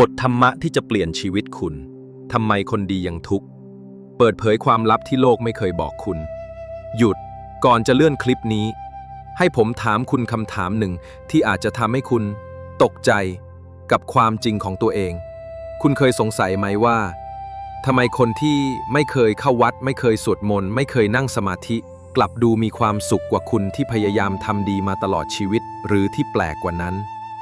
บทธรรมะที่จะเปลี่ยนชีวิตคุณ ทำไมคนดียังทุกข์ เปิดเผยความลับที่โลกไม่เคยบอกคุณ หยุด ก่อนจะเลื่อนคลิปนี้ ให้ผมถามคุณคำถามหนึ่งที่อาจจะทำให้คุณ ตกใจกับความจริงของตัวเอง คุณเคยสงสัยไหมว่าทำไมคนที่ไม่เคยเข้าวัด ไม่เคยสวดมนต์ ไม่เคยนั่งสมาธิ กลับดูมีความสุขกว่าคุณที่พยายามทำดีมาตลอดชีวิต หรือที่แปลกกว่านั้น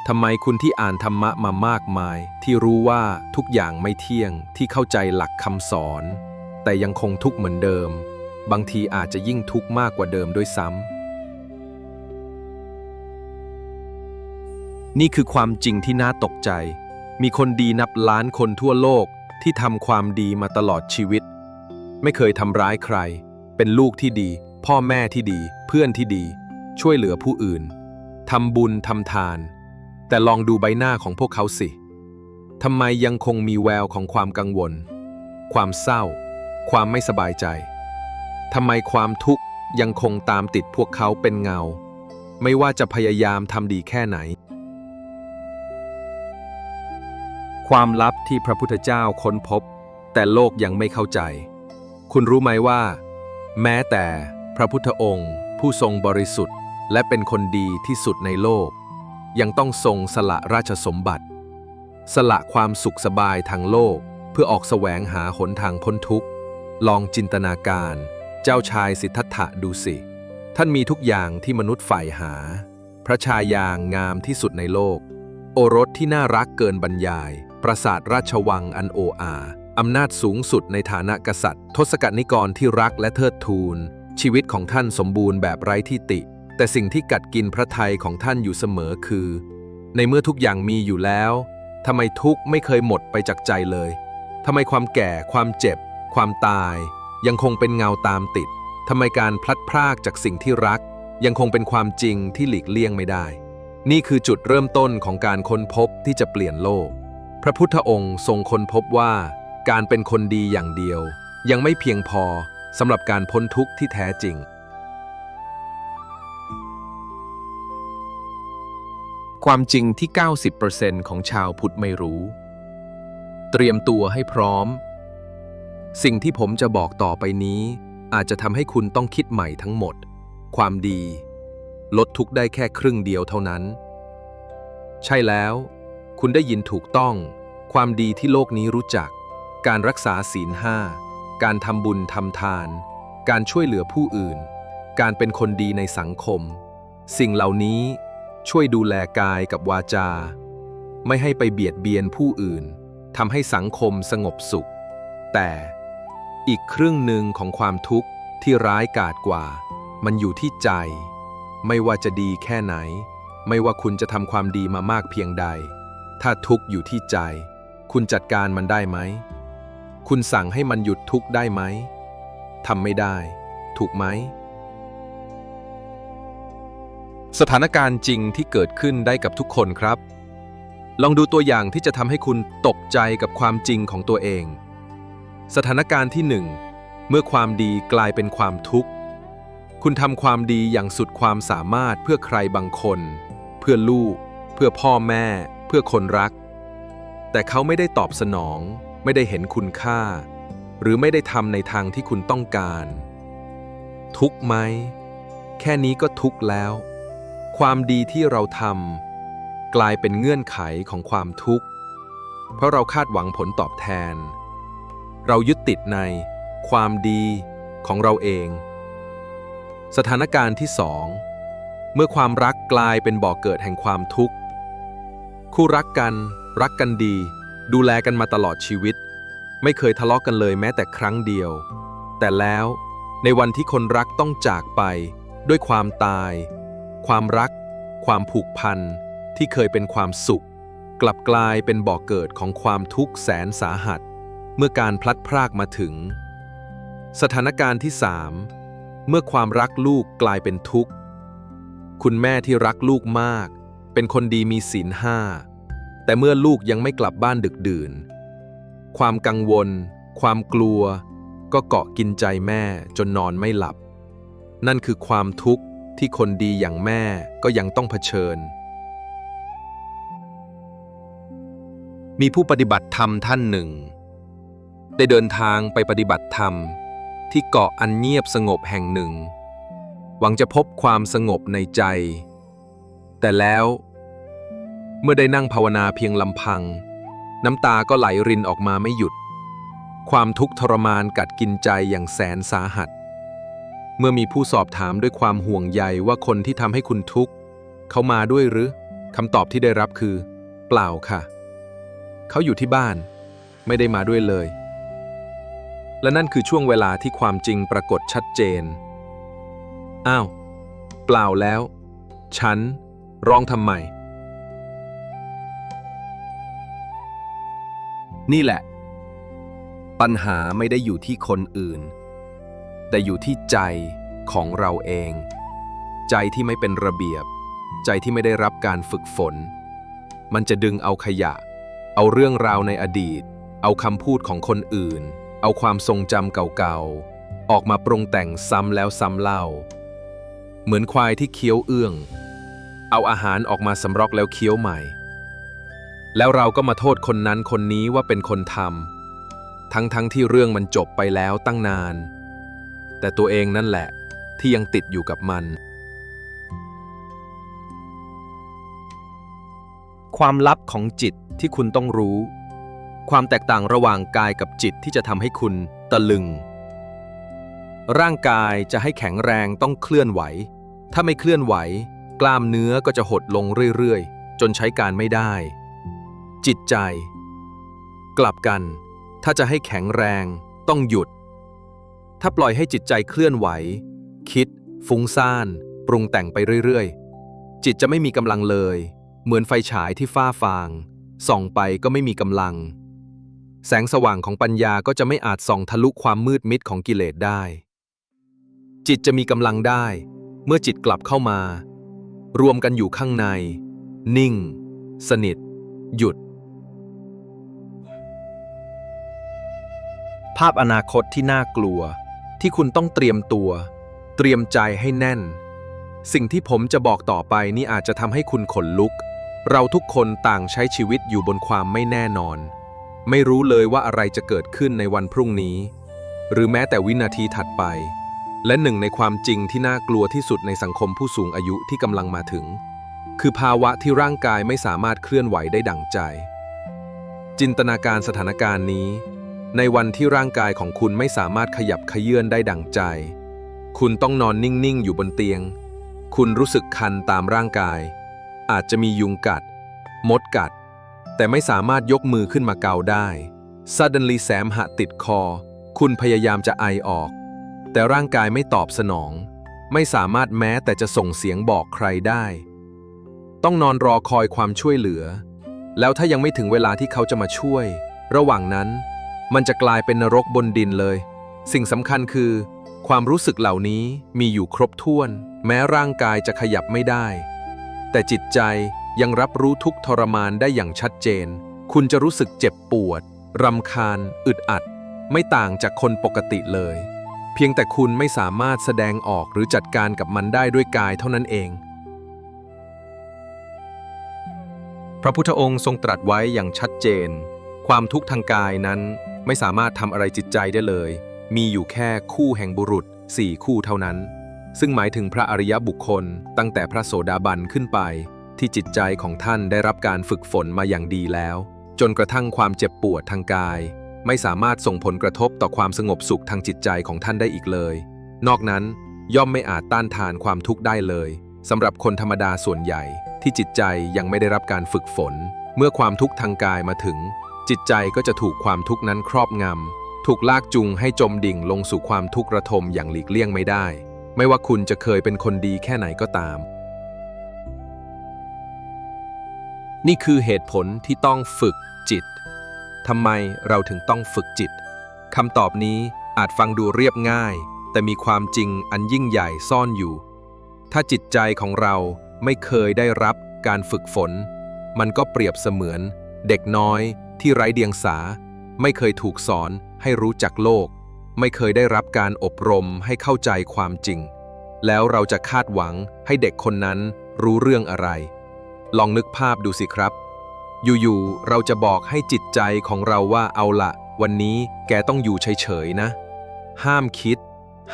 ทำไมคุณที่อ่านธรรมะมามากมาย ที่รู้ว่าทุกอย่างไม่เที่ยงที่เข้าใจหลักคำสอน แต่ยังคงทุกข์เหมือนเดิม บางทีอาจจะยิ่งทุกข์มากกว่าเดิมด้วยซ้ำนี่คือความจริงที่น่าตกใจ มีคนดีนับล้านคนทั่วโลกที่ทำความดีมาตลอดชีวิต ไม่เคยทำร้ายใคร เป็นลูกที่ดี พ่อแม่ที่ดี เพื่อนที่ดี ช่วยเหลือผู้อื่นทำบุญทำทาน แต่ลองดูใบหน้าของพวกเขาสิ ทำไมยังคงมีแววของความกังวล ความเศร้า ความไม่สบายใจ ทำไมความทุกข์ยังคงตามติดพวกเขาเป็นเงา ไม่ว่าจะพยายามทำดีแค่ไหน ความลับที่พระพุทธเจ้าค้นพบ แต่โลกยังไม่เข้าใจ คุณรู้ไหมว่า แม้แต่พระพุทธองค์ ผู้ทรงบริสุทธิ์ และเป็นคนดีที่สุดในโลก ยังต้องทรงสละราชสมบัติ สละความสุขสบายทางโลกเพื่อออกแสวงหาหนทางพ้นทุกข์ ลองจินตนาการ เจ้าชายสิทธัตถะดูสิ ท่านมีทุกอย่างที่มนุษย์ใฝ่หา พระชายางงามที่สุดในโลก โอรสที่น่ารักเกินบรรยาย ปราสาทราชวังอันโออาอำนาจสูงสุดในฐานะกษัตริย์ ทศกัณฐ์นิกรที่รักและเทิดทูน ชีวิตของท่านสมบูรณ์แบบไร้ที่ติ แต่สิ่งที่กัดกินพระทัยของท่านอยู่เสมอคือ ในเมื่อทุกอย่างมีอยู่แล้วทำไมทุกข์ไม่เคยหมดไปจากใจเลยทำไมความแก่ ความเจ็บ ความตาย ยังคงเป็นเงาตามติดทำไมการพลัดพรากจากสิ่งที่รัก ยังคงเป็นความจริงที่หลีกเลี่ยงไม่ได้ นี่คือจุดเริ่มต้นของการค้นพบที่จะเปลี่ยนโลก พระพุทธองค์ทรงค้นพบว่า การเป็นคนดีอย่างเดียว ยังไม่เพียงพอสำหรับการพ้นทุกข์ที่แท้จริง ความจริงที่ 90%ของชาวพุทธไม่รู้ เตรียมตัวให้พร้อม สิ่งที่ผมจะบอกต่อไปนี้ อาจจะทำให้คุณต้องคิดใหม่ทั้งหมด ความดี ลดทุกได้แค่ครึ่งเดียวเท่านั้น ใช่แล้ว คุณได้ยินถูกต้อง ความดีที่โลกนี้รู้จัก การรักษาศีลห้า การทำบุญทำทาน การช่วยเหลือผู้อื่น การเป็นคนดีในสังคม สิ่งเหล่านี้ ช่วยดูแลกายกับวาจา ไม่ให้ไปเบียดเบียนผู้อื่นทำให้สังคมสงบสุข แต่อีกครึ่งหนึ่งของความทุกข์ที่ร้ายกาจกว่า มันอยู่ที่ใจ ไม่ว่าจะดีแค่ไหน ไม่ว่าคุณจะทำความดีมามากเพียงใด ถ้าทุกข์อยู่ที่ใจ คุณจัดการมันได้ไหม คุณสั่งให้มันหยุดทุกข์ได้ไหมทำไม่ได้ ถูกไหม สถานการณ์จริงที่เกิดขึ้นได้กับทุกคนครับ ลองดูตัวอย่างที่จะทำให้คุณตกใจกับความจริงของตัวเอง สถานการณ์ที่หนึ่งเมื่อความดีกลายเป็นความทุกข์ คุณทำความดีอย่างสุดความสามารถเพื่อใครบางคน เพื่อลูก เพื่อพ่อแม่ เพื่อคนรัก แต่เขาไม่ได้ตอบสนอง ไม่ได้เห็นคุณค่า หรือไม่ได้ทำในทางที่คุณต้องการ ทุกข์ไหม แค่นี้ก็ทุกข์แล้ว ความดีที่เราทำกลายเป็นเงื่อนไขของความทุกข์ เพราะเราคาดหวังผลตอบแทน เรายึดติดในความดีของเราเอง สถานการณ์ที่สองเมื่อความรักกลายเป็นบ่อกเกิดแห่งความทุกข์ คู่รักกัน รักกันดี ดูแลกันมาตลอดชีวิต ไม่เคยทะเลาะกันเลยแม้แต่ครั้งเดียว แต่แล้วในวันที่คนรักต้องจากไปด้วยความตาย ความรัก ความผูกพันที่เคยเป็นความสุข กลับกลายเป็นบ่อกเกิดของความทุกข์แสนสาหัส เมื่อการพลัดพรากมาถึง สถานการณ์ที่สามเมื่อความรักลูกกลายเป็นทุกข์ คุณแม่ที่รักลูกมาก เป็นคนดีมีศีลห้า แต่เมื่อลูกยังไม่กลับบ้านดึกดื่น ความกังวล ความกลัว ก็เกาะกินใจแม่จนนอนไม่หลับ นั่นคือความทุกข์ ที่คนดีอย่างแม่ก็ยังต้องเผชิญ มีผู้ปฏิบัติธรรมท่านหนึ่ง ได้เดินทางไปปฏิบัติธรรม ที่เกาะอันเงียบสงบแห่งหนึ่ง หวังจะพบความสงบในใจ แต่แล้วเมื่อได้นั่งภาวนาเพียงลำพัง น้ำตาก็ไหลรินออกมาไม่หยุด ความทุกข์ทรมานกัดกินใจอย่างแสนสาหัส เมื่อมีผู้สอบถามด้วยความห่วงใยว่าคนที่ทำให้คุณทุกข์เขามาด้วยหรือคำตอบที่ได้รับคือ เปล่าค่ะ เขาอยู่ที่บ้าน ไม่ได้มาด้วยเลย และนั่นคือช่วงเวลาที่ความจริงปรากฏชัดเจน อ้าว เปล่าแล้ว ฉัน ร้องทำไม นี่แหละ ปัญหาไม่ได้อยู่ที่คนอื่น แต่อยู่ที่ใจของเราเอง ใจที่ไม่เป็นระเบียบ ใจที่ไม่ได้รับการฝึกฝน มันจะดึงเอาขยะ เอาเรื่องราวในอดีต เอาคำพูดของคนอื่น เอาความทรงจำเก่าๆ ออกมาปรุงแต่งซ้ำแล้วซ้ำเล่า เหมือนควายที่เคี้ยวเอื้อง เอาอาหารออกมาสำรอกแล้วเคี้ยวใหม่ แล้วเราก็มาโทษคนนั้นคนนี้ว่าเป็นคนทำทั้งทั้งที่เรื่องมันจบไปแล้วตั้งนาน แต่ตัวเองนั่นแหละที่ยังติดอยู่กับมัน ความลับของจิตที่คุณต้องรู้ ความแตกต่างระหว่างกายกับจิตที่จะทำให้คุณตะลึง ร่างกายจะให้แข็งแรงต้องเคลื่อนไหว ถ้าไม่เคลื่อนไหว กล้ามเนื้อก็จะหดลงเรื่อยๆ จนใช้การไม่ได้ จิตใจ กลับกัน ถ้าจะให้แข็งแรงต้องหยุด ถ้าปล่อยให้จิตใจเคลื่อนไหว คิด ฟุ้งซ่าน ปรุงแต่งไปเรื่อยๆ จิตจะไม่มีกำลังเลย เหมือนไฟฉายที่ฟ้าฟาง ส่องไปก็ไม่มีกำลัง แสงสว่างของปัญญาก็จะไม่อาจส่องทะลุความมืดมิดของกิเลสได้ จิตจะมีกำลังได้ เมื่อจิตกลับเข้ามา รวมกันอยู่ข้างใน นิ่ง สนิท หยุดภาพอนาคตที่น่ากลัว ที่คุณต้องเตรียมตัว เตรียมใจให้แน่น สิ่งที่ผมจะบอกต่อไปนี่อาจจะทำให้คุณขนลุก เราทุกคนต่างใช้ชีวิตอยู่บนความไม่แน่นอน ไม่รู้เลยว่าอะไรจะเกิดขึ้นในวันพรุ่งนี้ หรือแม้แต่วินาทีถัดไป และหนึ่งในความจริงที่น่ากลัวที่สุดในสังคมผู้สูงอายุที่กำลังมาถึง คือภาวะที่ร่างกายไม่สามารถเคลื่อนไหวได้ดั่งใจ จินตนาการสถานการณ์นี้ ในวันที่ร่างกายของคุณไม่สามารถขยับขยื่นได้ดั่งใจ คุณต้องนอนนิ่ง ๆ อยู่บนเตียง คุณรู้สึกคันตามร่างกาย อาจจะมียุงกัด มดกัด แต่ไม่สามารถยกมือขึ้นมาเกาได้ suddenly แสมหะติดคอ คุณพยายามจะไอออก แต่ร่างกายไม่ตอบสนอง ไม่สามารถแม้แต่จะส่งเสียงบอกใครได้ ต้องนอนรอคอยความช่วยเหลือ แล้วถ้ายังไม่ถึงเวลาที่เขาจะมาช่วย ระหว่างนั้น มันจะกลายเป็นนรกบนดินเลย สิ่งสำคัญคือ ความรู้สึกเหล่านี้มีอยู่ครบถ้วน แม้ร่างกายจะขยับไม่ได้ แต่จิตใจยังรับรู้ทุกทรมานได้อย่างชัดเจน คุณจะรู้สึกเจ็บปวดรำคาญ อึดอัด ไม่ต่างจากคนปกติเลย เพียงแต่คุณไม่สามารถแสดงออกหรือจัดการกับมันได้ด้วยกายเท่านั้นเอง พระพุทธองค์ทรงตรัสไว้อย่างชัดเจน ความทุกข์ทางกายนั้น ไม่สามารถทำอะไรจิตใจได้เลย มีอยู่แค่คู่แห่งบุรุษสี่คู่เท่านั้น ซึ่งหมายถึงพระอริยบุคคลตั้งแต่พระโสดาบันขึ้นไป ที่จิตใจของท่านได้รับการฝึกฝนมาอย่างดีแล้ว จนกระทั่งความเจ็บปวดทางกาย ไม่สามารถส่งผลกระทบต่อความสงบสุขทางจิตใจของท่านได้อีกเลย นอกนั้นย่อมไม่อาจต้านทานความทุกข์ได้เลยสำหรับคนธรรมดาส่วนใหญ่ที่จิตใจยังไม่ได้รับการฝึกฝน เมื่อความทุกข์ทางกายมาถึง จิตใจก็จะถูกความทุกข์นั้นครอบงำ ถูกลากจูงให้จมดิ่งลงสู่ความทุกข์ระทมอย่างหลีกเลี่ยงไม่ได้ ไม่ว่าคุณจะเคยเป็นคนดีแค่ไหนก็ตาม นี่คือเหตุผลที่ต้องฝึกจิตทำไมเราถึงต้องฝึกจิตคำตอบนี้อาจฟังดูเรียบง่าย แต่มีความจริงอันยิ่งใหญ่ซ่อนอยู่ ถ้าจิตใจของเราไม่เคยได้รับการฝึกฝน มันก็เปรียบเสมือน เด็กน้อย ที่ไร้เดียงสา ไม่เคยถูกสอนให้รู้จักโลก ไม่เคยได้รับการอบรมให้เข้าใจความจริง แล้วเราจะคาดหวังให้เด็กคนนั้นรู้เรื่องอะไร ลองนึกภาพดูสิครับ อยู่ๆเราจะบอกให้จิตใจของเราว่าเอาละวันนี้แกต้องอยู่เฉยๆนะ ห้ามคิด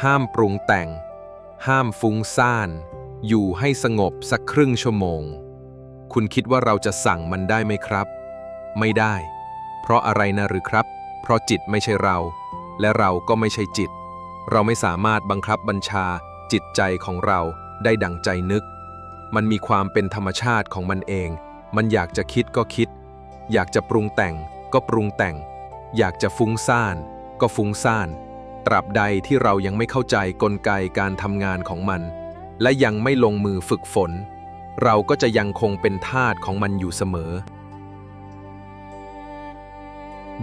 ห้ามปรุงแต่ง ห้ามฟุ้งซ่าน อยู่ให้สงบสักครึ่งชั่วโมง คุณคิดว่าเราจะสั่งมันได้ไหมครับ ไม่ได้ เพราะอะไรนะหรือครับ เพราะจิตไม่ใช่เรา และเราก็ไม่ใช่จิต เราไม่สามารถบังคับบัญชาจิตใจของเราได้ดังใจนึก มันมีความเป็นธรรมชาติของมันเอง มันอยากจะคิดก็คิด อยากจะปรุงแต่งก็ปรุงแต่ง อยากจะฟุ้งซ่านก็ฟุ้งซ่าน ตราบใดที่เรายังไม่เข้าใจกลไกการทำงานของมัน และยังไม่ลงมือฝึกฝน เราก็จะยังคงเป็นทาสของมันอยู่เสมอ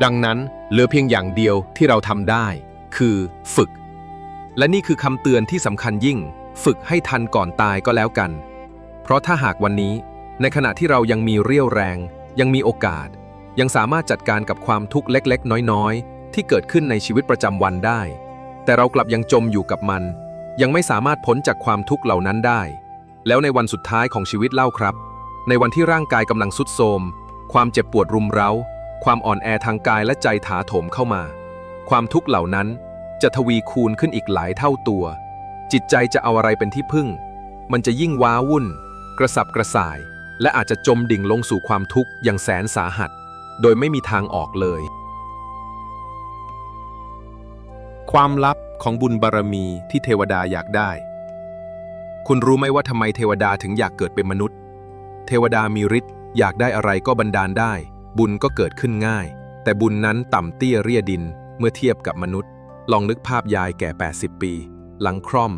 ดังนั้นเหลือเพียงอย่างเดียวที่เราทำได้ คือฝึก และนี่คือคำเตือนที่สำคัญยิ่ง ฝึกให้ทันก่อนตายก็แล้วกัน เพราะถ้าหากวันนี้ ในขณะที่เรายังมีเรี่ยวแรง ยังมีโอกาส ยังสามารถจัดการกับความทุกข์เล็ก ๆ น้อย ๆ ที่เกิดขึ้นในชีวิตประจำวันได้ แต่เรากลับยังจมอยู่กับมัน ยังไม่สามารถพ้นจากความทุกข์เหล่านั้นได้ แล้วในวันสุดท้ายของชีวิตเล่าครับ ในวันที่ร่างกายกำลังสุดโทรมความเจ็บปวดรุมเร้า ความอ่อนแอทางกายและใจถาโถมเข้ามา ความทุกข์เหล่านั้นจะทวีคูณขึ้นอีกหลายเท่าตัว จิตใจจะเอาอะไรเป็นที่พึ่ง มันจะยิ่งว้าวุ่น กระสับกระส่าย และอาจจะจมดิ่งลงสู่ความทุกข์อย่างแสนสาหัส โดยไม่มีทางออกเลย ความลับของบุญบารมีที่เทวดาอยากได้ คุณรู้ไหมว่าทำไมเทวดาถึงอยากเกิดเป็นมนุษย์ เทวดามีฤทธิ์อยากได้อะไรก็บันดาลได้ บุญก็เกิดขึ้นง่าย แต่บุญนั้นต่ำเตี้ยเรียดินเมื่อเทียบกับมนุษย์ ลองนึกภาพยายแก่ 80 ปี หลังคร่อม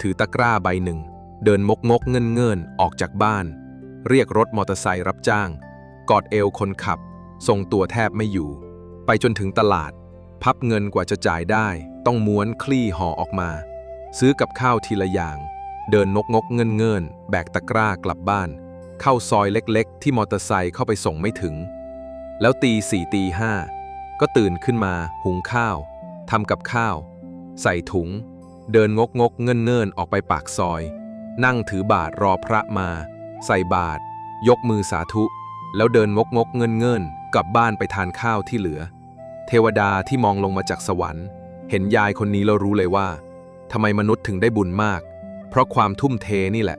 ถือตะกร้าใบหนึ่ง เดินมกมกเงินเงินออกจากบ้าน เรียกรถมอเตอร์ไซค์รับจ้าง กอดเอวคนขับ ทรงตัวแทบไม่อยู่ ไปจนถึงตลาด พับเงินกว่าจะจ่ายได้ ต้องม้วนคลี่ห่อออกมา ซื้อกับข้าวทีละอย่าง เดินนกงกเงินเงินแบกตะกร้ากลับบ้าน เข้าซอยเล็ก ๆ ที่มอเตอร์ไซค์เข้าไปส่งไม่ถึง แล้วตีสี่ตีห้าก็ตื่นขึ้นมาหุงข้าวทำกับข้าว ใส่ถุง เดินงกงกเงินเงินออกไปปากซอย นั่งถือบาทรอพระมา ใส่บาท ยกมือสาธุ แล้วเดินงกงกเงินเงินกลับบ้านไปทานข้าวที่เหลือ เทวดาที่มองลงมาจากสวรรค์ เห็นยายคนนี้แล้วรู้เลยว่าทำไมมนุษย์ถึงได้บุญมาก เพราะความทุ่มเทนี่แหละ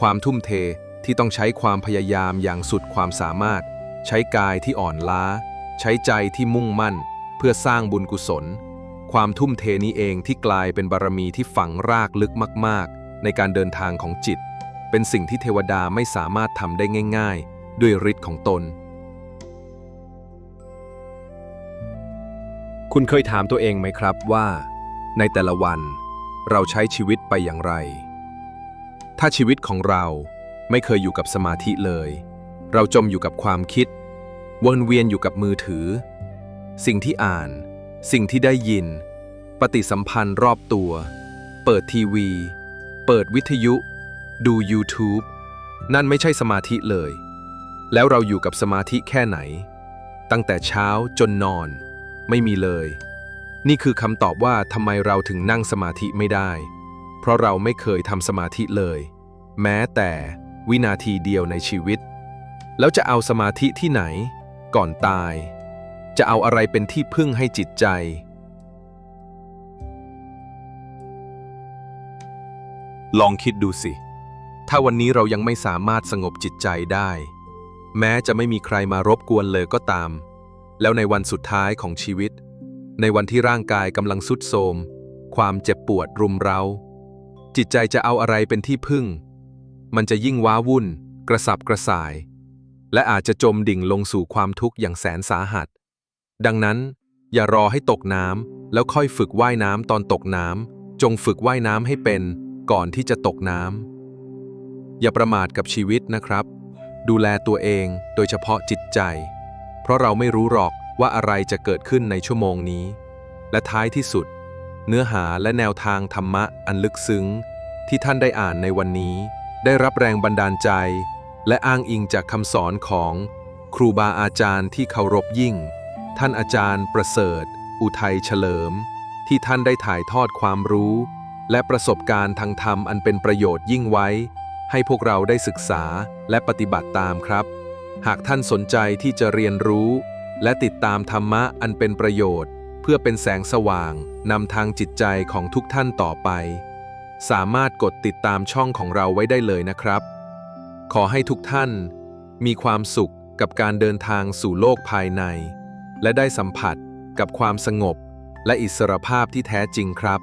ความทุ่มเทที่ต้องใช้ความพยายามอย่างสุดความสามารถ ใช้กายที่อ่อนล้า ใช้ใจที่มุ่งมั่น เพื่อสร้างบุญกุศล ความทุ่มเทนี้เองที่กลายเป็นบารมีที่ฝังรากลึกมาก ๆ ในการเดินทางของจิต เป็นสิ่งที่เทวดาไม่สามารถทำได้ง่าย ๆ ด้วยฤทธิ์ของตน คุณเคยถามตัวเองไหมครับว่า ในแต่ละวัน เราใช้ชีวิตไปอย่างไร ถ้าชีวิตของเราไม่เคยอยู่กับสมาธิเลย เราจมอยู่กับความคิด วนเวียนอยู่กับมือถือ สิ่งที่อ่าน สิ่งที่ได้ยิน ปฏิสัมพันธ์รอบตัว เปิดทีวี เปิดวิทยุ ดู YouTube นั่นไม่ใช่สมาธิเลย แล้วเราอยู่กับสมาธิแค่ไหน ตั้งแต่เช้าจนนอน ไม่มีเลย นี่คือคำตอบว่าทำไมเราถึงนั่งสมาธิไม่ได้ เพราะเราไม่เคยทำสมาธิเลย แม้แต่วินาทีเดียวในชีวิต แล้วจะเอาสมาธิที่ไหน ก่อนตาย จะเอาอะไรเป็นที่พึ่งให้จิตใจ ลองคิดดูสิ ถ้าวันนี้เรายังไม่สามารถสงบจิตใจได้ แม้จะไม่มีใครมารบกวนเลยก็ตาม แล้วในวันสุดท้ายของชีวิต ในวันที่ร่างกายกำลังสุดโทรมความเจ็บปวดรุมเร้า จิตใจจะเอาอะไรเป็นที่พึ่ง มันจะยิ่งว้าวุ่น กระสับกระส่าย และอาจจะจมดิ่งลงสู่ความทุกข์อย่างแสนสาหัส ดังนั้น อย่ารอให้ตกน้ำแล้วค่อยฝึกว่ายน้ำตอนตกน้ำจงฝึกว่ายน้ำให้เป็นก่อนที่จะตกน้ำอย่าประมาทกับชีวิตนะครับ ดูแลตัวเองโดยเฉพาะจิตใจ เพราะเราไม่รู้หรอกว่าอะไรจะเกิดขึ้นในชั่วโมงนี้ และท้ายที่สุด เนื้อหาและแนวทางธรรมะอันลึกซึ้ง ที่ท่านได้อ่านในวันนี้ ได้รับแรงบันดาลใจ และอ้างอิงจากคำสอนของครูบาอาจารย์ที่เคารพยิ่ง ท่านอาจารย์ประเสริฐ อุทัยเฉลิม ที่ท่านได้ถ่ายทอดความรู้ และประสบการณ์ทางธรรมอันเป็นประโยชน์ยิ่งไว้ ให้พวกเราได้ศึกษาและปฏิบัติตามครับ หากท่านสนใจที่จะเรียนรู้ และติดตามธรรมะอันเป็นประโยชน์ เพื่อเป็นแสงสว่างนำทางจิตใจของทุกท่านต่อไป สามารถกดติดตามช่องของเราไว้ได้เลยนะครับ ขอให้ทุกท่าน มีความสุขกับการเดินทางสู่โลกภายใน และได้สัมผัสกับความสงบและอิสรภาพที่แท้จริงครับ